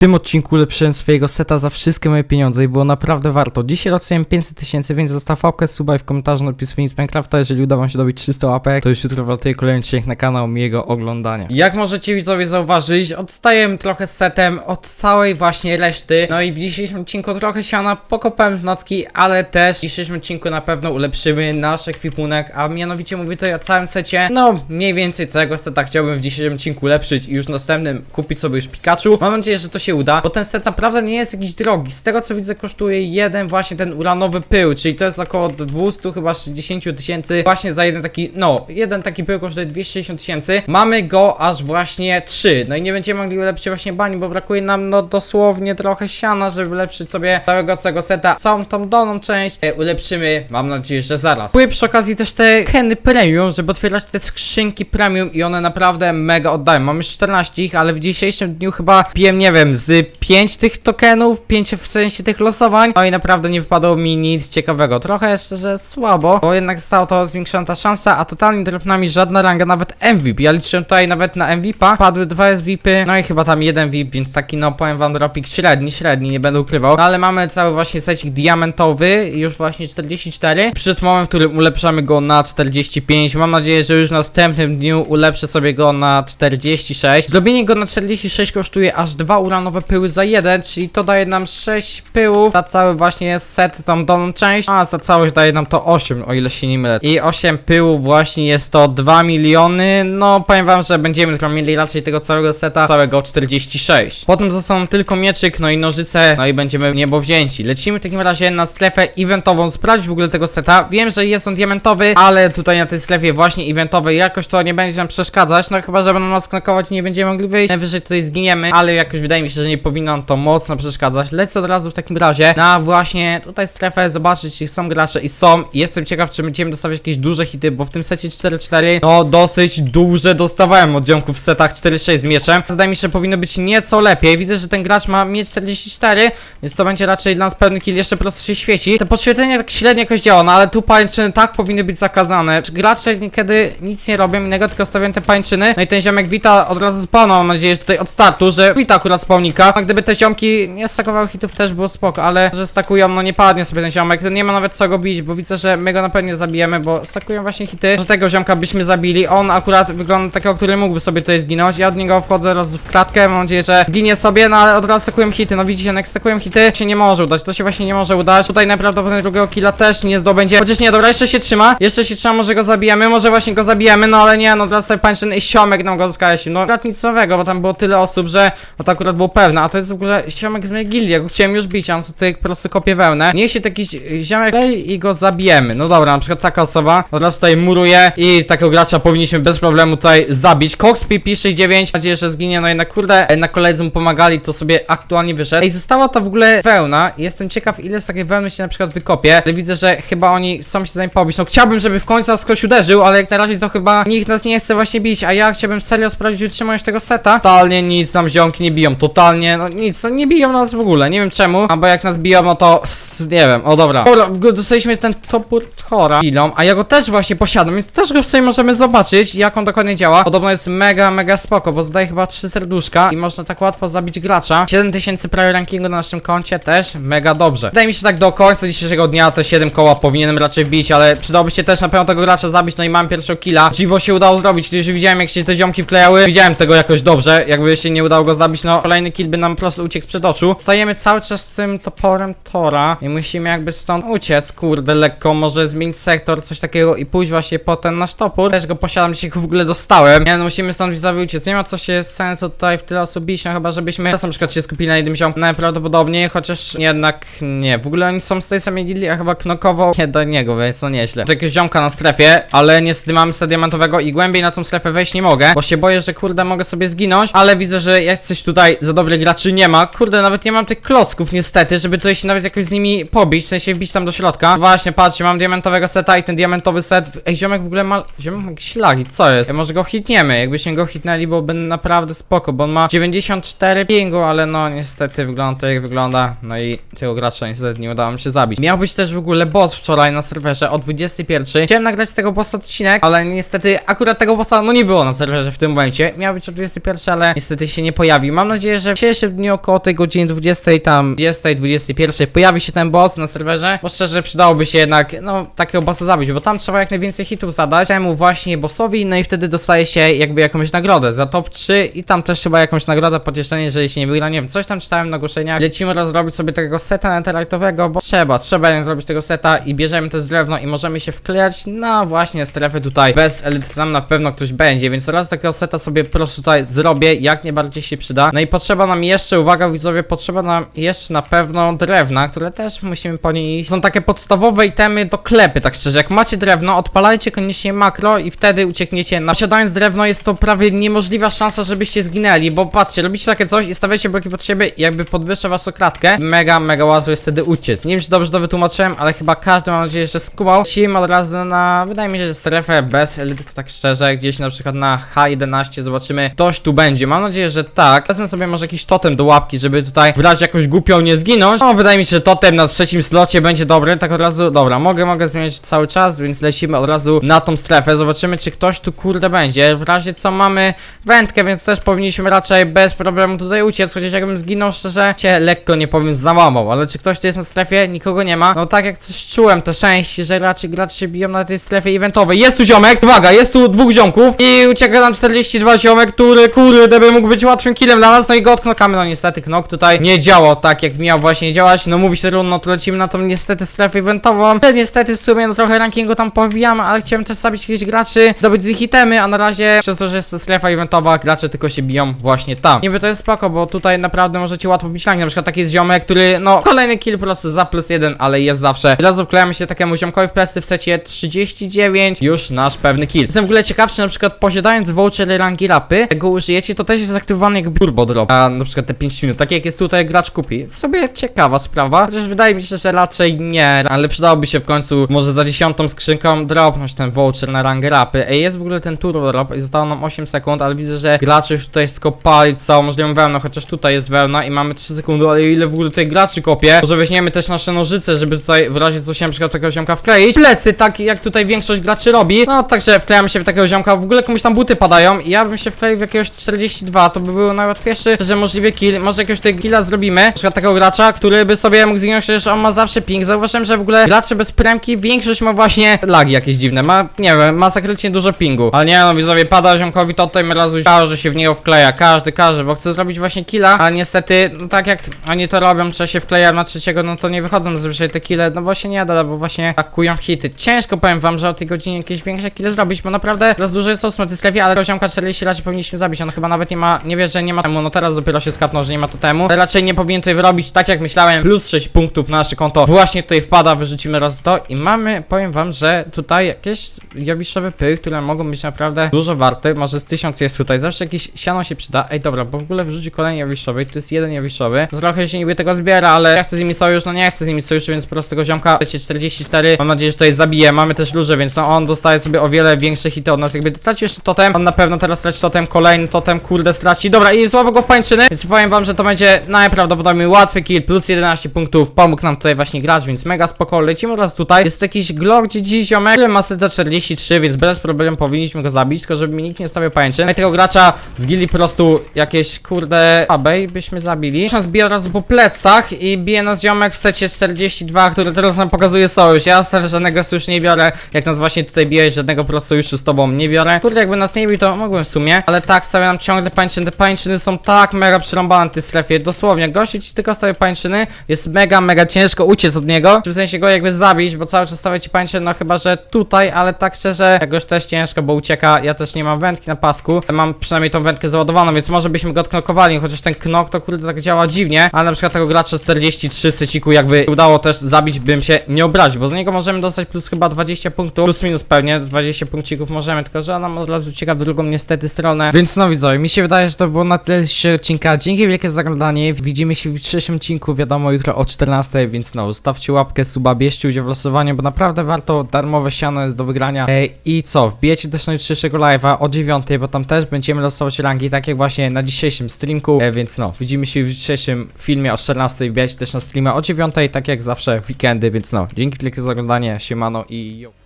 W tym odcinku ulepszyłem swojego seta za wszystkie moje pieniądze i było naprawdę warto. Dzisiaj losujemy 500 tysięcy, więc zostaw łapkę, suba i w komentarzu napis nic Minecrafta. Jeżeli uda wam się dobić 300 łapek, to już jutro wlatuje kolejny odcinek na kanał miłego oglądania. Jak możecie widzowie zauważyć, odstaję trochę z setem od całej właśnie reszty. No i w dzisiejszym odcinku trochę siana pokopałem z nocki, ale też w dzisiejszym odcinku na pewno ulepszymy nasz ekwipunek, a mianowicie mówię tutaj o całym secie. No, mniej więcej całego seta chciałbym w dzisiejszym odcinku ulepszyć i już następnym kupić sobie już Pikachu. Mam nadzieję, że to się uda, bo ten set naprawdę nie jest jakiś drogi. Z tego co widzę kosztuje jeden właśnie ten uranowy pył, czyli to jest około 200 chyba 60 tysięcy właśnie za jeden taki, no, jeden taki pył kosztuje 260 tysięcy. Mamy go aż właśnie 3. No i nie będziemy mogli ulepszyć właśnie bani, bo brakuje nam no dosłownie trochę siana, żeby ulepszyć sobie całego całego seta. Całą tą dolną część e, ulepszymy, mam nadzieję, że zaraz. Kupuję przy okazji też te keny premium, żeby otwierać te skrzynki premium i one naprawdę mega oddają. Mamy 14 ich, ale w dzisiejszym dniu chyba piłem, nie wiem, z 5 tych tokenów, 5 w sensie tych losowań. No i naprawdę nie wypadło mi nic ciekawego. Trochę jeszcze, że słabo, bo jednak została to zwiększona ta szansa, a totalnie dropnami żadna ranga, nawet MVP. Ja liczyłem tutaj nawet na MVP-a, padły dwa SVP, no i chyba tam jeden VIP, więc taki no powiem wam dropik średni, średni, nie będę ukrywał. No ale mamy cały właśnie secik diamentowy, już właśnie 44. Przed momentem, w którym ulepszamy go na 45. Mam nadzieję, że już w następnym dniu ulepszę sobie go na 46. Zrobienie go na 46 kosztuje aż dwa uranowe pyły za jeden, czyli to daje nam 6 pyłów za cały właśnie set, tą dolną część, a za całość daje nam to 8, o ile się nie mylę. I 8 pyłów właśnie jest to 2 miliony, no powiem wam, że będziemy tylko mieli raczej tego całego seta, całego 46. Potem zostaną tylko mieczyk, no i nożyce, no i będziemy niebo wzięci. Lecimy w takim razie na strefę eventową, sprawdzić w ogóle tego seta. Wiem, że jest on diamentowy, ale tutaj na tej strefie właśnie eventowej jakoś to nie będzie nam przeszkadzać, no chyba, że będą nas knokować i nie będziemy mogli wyjść. Najwyżej tutaj zginiemy, ale jakoś wydaje mi się, że nie powinno nam to mocno przeszkadzać. Lecę od razu w takim razie na właśnie tutaj strefę, zobaczyć, czy są gracze i są. Jestem ciekaw, czy będziemy dostawać jakieś duże hity, bo w tym secie 4-4, no dosyć duże dostawałem od ziomków w setach 4-6 z mieczem. Zdaje mi się, że powinno być nieco lepiej. Widzę, że ten gracz ma miecz 44, więc to będzie raczej dla nas pewny kill, jeszcze po się świeci. Te podświetlenie tak średnio jakoś działa, no ale tu pańczyny tak powinny być zakazane. Gracze niekiedy nic nie robią innego, tylko stawiają te pańczyny. No i ten ziomek wita od razu spawna, mam nadzieję, że tutaj od startu, że wita akurat spawnika. A gdyby te ziomki nie stakowały hitów też było spoko, ale że stakują, no nie padnie sobie ten ziomek. Nie ma nawet co go bić, bo widzę, że my go na pewno zabijemy, bo stakują właśnie hity. Że tego ziomka byśmy zabili. On akurat wygląda takiego, który mógłby sobie tutaj zginąć. Ja od niego wchodzę raz w klatkę, mam nadzieję, że ginie sobie, no ale od razu stakują hity. No widzicie, jak stakują hity, się nie może udać. To się właśnie nie może udać. Tutaj najprawdopodobniej drugiego killa też nie zdobędzie. Chociaż nie, dobra, jeszcze się trzyma. Jeszcze się trzyma, może go zabijemy, może właśnie go zabijemy, no ale nie, no teraz sobie pańczyn i siomek nam go skaleścił. No akurat nic nowego, bo tam było tyle osób, że no to akurat było pewne. A to jest w ogóle siomek z mojej gildii, ja go chciałem już bić, a on sobie po prostu kopie wełnę. Niech się taki ziomek i go zabijemy. No dobra, na przykład taka osoba od razu tutaj muruje i takiego gracza powinniśmy bez problemu tutaj zabić. Cox PP69, mam nadzieję, że zginie, no jednak kurde, na koledzy mu pomagali, to sobie aktualnie wyszedł. Ej, została ta w ogóle wełna i jestem ciekaw, ile z takiej wełny się na przykład wykopie. Ale widzę, że chyba oni są się za nim pobić. No chciałbym, żeby w końcu nas ktoś uderzył, ale jak na razie to chyba nikt nas nie chce właśnie bić, a ja chciałbym serio sprawdzić wytrzymałość tego seta. Totalnie nic nam ziomki nie biją, totalnie, no nic, no nie biją nas w ogóle, nie wiem czemu, albo jak nas biją, no to s- nie wiem, o dobra. Dobra, w- dostaliśmy ten topór chora chwilą, a ja go też właśnie posiadam, więc też go sobie możemy zobaczyć, jak on dokładnie działa. Podobno jest mega, mega spoko, bo zadaje chyba trzy serduszka i można tak łatwo zabić gracza. 7000 prawie rankingu na naszym koncie też mega dobrze. Wydaje mi się, że tak do końca dzisiejszego dnia te 7 koła powinienem raczej wbić, ale przydałoby się też na pewno tego gracza zabić, no i mam pierwszego killa. Dziwo się udało zrobić, gdyż widziałem jak się te ziomki wklejały, widziałem tego jakoś dobrze, jakby się nie udało go zabić, no kolejny kill by nam po prostu uciekł przed oczu. Stajemy cały czas z tym toporem Tora i musimy jakby stąd uciec, kurde, lekko, może zmienić sektor, coś takiego i pójść właśnie po ten nasz topór. Też go posiadam, dzisiaj go w ogóle dostałem. Nie, no musimy stąd widzowie uciec, nie ma co się sensu tutaj w tyle bić, no chyba żebyśmy teraz na przykład się skupili na jednym ziomku najprawdopodobniej, chociaż jednak nie, w ogóle oni są z tej samej gildii, a chyba knokowo nie do niego, więc no nieźle. To jakiegoś ziomka na strefie, ale niestety mamy sobie diamentowego i głębiej na tą strefę wejść nie mogę, bo się boję, że kurde mogę sobie zginąć, ale widzę, że jak coś tutaj za dobrych graczy nie ma. Kurde, nawet nie mam tych klocków niestety, żeby tutaj się nawet jakoś z nimi pobić, w sensie wbić tam do środka. Właśnie, patrzcie, mam diamentowego seta i ten diamentowy set. Ej, ziomek w ogóle ma. Ziomek ma jakieś co jest? Może go hitniemy, jakbyśmy go hitnęli, byłoby naprawdę spoko, bo on ma 94 pingu, ale no niestety wygląda to jak wygląda. No i tego gracza niestety nie udało mi się zabić. Miał być też w ogóle boss wczoraj na serwerze o 21. Chciałem nagrać z tego bossa odcinek, ale niestety akurat tego bossa no nie było na serwerze w tym momencie. Miał być o 21, ale niestety się nie pojawił. Mam nadzieję, że że w dzisiejszym dniu około tej godziny 20 tam 20, 21 pojawi się ten boss na serwerze, bo szczerze przydałoby się jednak, no, takiego bossa zabić, bo tam trzeba jak najwięcej hitów zadać temu właśnie bossowi, no i wtedy dostaje się jakby jakąś nagrodę za top 3 i tam też chyba jakąś nagrodę pocieszenie, jeżeli się nie wygra, nie wiem, coś tam czytałem na ogłoszeniach. Lecimy raz zrobić sobie takiego seta netherite'owego, bo trzeba, trzeba jednak zrobić tego seta i bierzemy też drewno i możemy się wklejać na właśnie strefę tutaj bez elity, tam na pewno ktoś będzie, więc raz takiego seta sobie po prostu tutaj zrobię, jak najbardziej się przyda. No i potrzeba nam jeszcze, uwaga widzowie, potrzeba nam jeszcze na pewno drewna, które też musimy po niej iść. Są takie podstawowe itemy do klepy, tak szczerze, jak macie drewno, odpalajcie koniecznie makro i wtedy uciekniecie. Na posiadając drewno jest to prawie niemożliwa szansa, żebyście zginęli, bo patrzcie, robicie takie coś i stawiacie bloki pod siebie i jakby podwyższa waszą kratkę. Mega, mega łatwo jest wtedy uciec. Nie wiem, czy dobrze to wytłumaczyłem, ale chyba każdy mam nadzieję, że skumał. Lecimy od razu na, wydaje mi się, że strefę bez elity, tak szczerze, gdzieś na przykład na H11 zobaczymy, ktoś tu będzie. Mam nadzieję, że tak. Wezmę sobie może jakiś totem do łapki, żeby tutaj w razie jakoś głupią nie zginąć. No, wydaje mi się, że totem na trzecim slocie będzie dobry, tak od razu, dobra, mogę, mogę zmieniać cały czas, więc lecimy od razu na tą strefę, zobaczymy, czy ktoś tu kurde będzie. W razie co mamy wędkę, więc też powinniśmy raczej bez problemu tutaj uciec, chociaż jakbym zginął, szczerze, się lekko nie powiem załamał, ale czy ktoś tu jest na strefie? Nikogo nie ma. No tak jak coś czułem, to szczęście, że raczej gracze się biją na tej strefie eventowej. Jest tu ziomek, uwaga, jest tu dwóch ziomków i ucieka nam 42 ziomek, który kurde by mógł być łatwym killem dla nas, no i go odknokamy, no niestety knok tutaj nie działał tak jak miał właśnie działać, no mówi się runno, to lecimy na tą niestety strefę eventową. Ale niestety w sumie no trochę rankingu tam powijamy, ale chciałem też zabić jakichś graczy, zdobyć z ich itemy, a na razie przez to, że jest strefa eventowa, gracze tylko się biją właśnie tam. Niby to jest spoko, bo tutaj naprawdę możecie łatwo bić rank, na przykład taki jest ziomek, który no kolejny kill po prostu za plus jeden, ale jest zawsze. Od razu wklejamy się takiemu ziomkowi w plecy w secie 39, już nasz pewny kill. Jestem w ogóle ciekawszy, na przykład posiadając vouchery rangi rapy, jak go użyjecie, to też jest aktywowany jakby turbo drop, na przykład te 5 minut, tak jak jest tutaj gracz kupi. W sobie ciekawa sprawa, chociaż wydaje mi się, że raczej nie, ale przydałoby się w końcu może za dziesiątą skrzynką dropnąć ten voucher na rangę rapy. Ej, jest w ogóle ten turbo drop i zostało nam 8 sekund, ale widzę, że gracze już tutaj skopali całą możliwą wełnę, chociaż tutaj jest wełna i mamy 3 sekundy, ale ile w ogóle tutaj graczy kopie, może weźmiemy też nasze nożyce, żeby tutaj w razie co się na przykład takiego ziomka wkleić. Plecy, tak jak tutaj większość graczy robi, no także wklejamy się w takiego ziomka, w ogóle komuś tam buty padają i ja bym się wkleił w jakiegoś 42, to by było najłatwiejszy, że możliwy kill, może jakiegoś tego killa zrobimy, na przykład takiego gracza, który by sobie mógł zginąć, przecież on ma zawsze ping, zauważyłem, że w ogóle gracze bez premki, większość ma właśnie lagi jakieś dziwne, ma, nie wiem, masakrycznie dużo pingu, ale nie no, widzowie, pada ziomkowi to tutaj razu każdy się w niego wkleja, każdy, każdy, bo chce zrobić właśnie killa, a niestety, no tak jak oni to robią, że się wklejają na trzeciego, no to nie wychodzą zazwyczaj te kille, no bo się nie da, bo właśnie atakują hity. Ciężko powiem wam, że o tej godzinie jakieś większe kille zrobić, bo naprawdę raz dużo jest osób na tej strefie, ale poziomka 40 raczej powinniśmy zabić, on chyba nawet nie ma, nie wie, że nie ma temu, no teraz dopiero się skapnął, że nie ma to temu, ale raczej nie powinien tutaj wyrobić, tak jak myślałem, plus 6 punktów na nasze konto, właśnie tutaj wpada, wyrzucimy raz to i mamy, powiem wam, że tutaj jakieś jawiszowe pyły, które mogą być naprawdę dużo warte, może z 1000 jest tutaj, zawsze jakieś siano się przyda, ej dobra, bo w ogóle wyrzuci kolejny jawiszowy, tu jest jeden jawiszowy, trochę się niby tego zbiera, ale ja chcę z nimi sojusz, no nie chcę z nimi sojuszu, więc po prostu tego ziomka, wiecie, 44, mam nadzieję, że tutaj zabije, mamy też róże, więc no on dostaje sobie o wiele większe hity od nas, jakby straci jeszcze totem, on na pewno teraz straci totem, kolejny totem, kurde, straci, dobra i złapał go w pańczyny, więc powiem wam, że to będzie najprawdopodobniej łatwy kill, plus 11 punktów, pomógł nam tutaj właśnie grać, więc mega spoko, lecimy teraz tutaj, jest to jakiś glock, dziś ziomek, który ma setę 43, więc bez problemu powinniśmy go zabić, tylko żeby mi nikt nie stawiał pańczyn, no tego gracza z po prostu jakieś, kurde, abej byśmy zabili, nas bije od razu po plecach i bije nas ziomek w secie 42, który teraz nam pokazuje sojusz, ja stary żadnego sojuszu nie biorę, jak nas właśnie tutaj bije, żadnego po prostu sojuszu z tobą nie biorę, kurde, jakby nas nie bił, to mogłem w sumie, ale tak, stawiam ciągle pańczyny, te pańczyny są tak mega przerąbane w tej strefie, dosłownie, gościu ci tylko stawia pańczyny, jest mega, mega ciężko uciec od niego, w sensie go jakby zabić, bo cały czas stawia ci pańczyny, no chyba, że tutaj, ale tak szczerze, jakoś też ciężko, bo ucieka, ja też nie mam wędki na pasku, mam przynajmniej tą wędkę załadowaną, więc może byśmy go odknokowali, chociaż ten knok to kurde tak działa dziwnie, ale na przykład tego gracza 43 syciku jakby udało też zabić, bym się nie obraził, bo z niego możemy dostać plus chyba 20 punktów, plus minus pewnie, 20 punkcików możemy, tylko że nam od razu ucieka w drugą niestety stronę, więc no widzowie, mi się wydaje, że to było na tyle odcinka, dzięki wielkie za oglądanie, widzimy się w trzecim odcinku, wiadomo jutro o 14, więc no, zostawcie łapkę, suba, bierzcie udział w losowaniu, bo naprawdę warto, darmowe siano jest do wygrania. Ej, i co, wbijecie też na jutrzejszego live'a o 9, bo tam też będziemy losować rangi, tak jak właśnie na dzisiejszym streamku, e, więc no, widzimy się w jutrzejszym filmie o 14, wbijajcie też na streama o 9, tak jak zawsze w weekendy, więc no, dzięki wielkie za oglądanie, siemano i yo.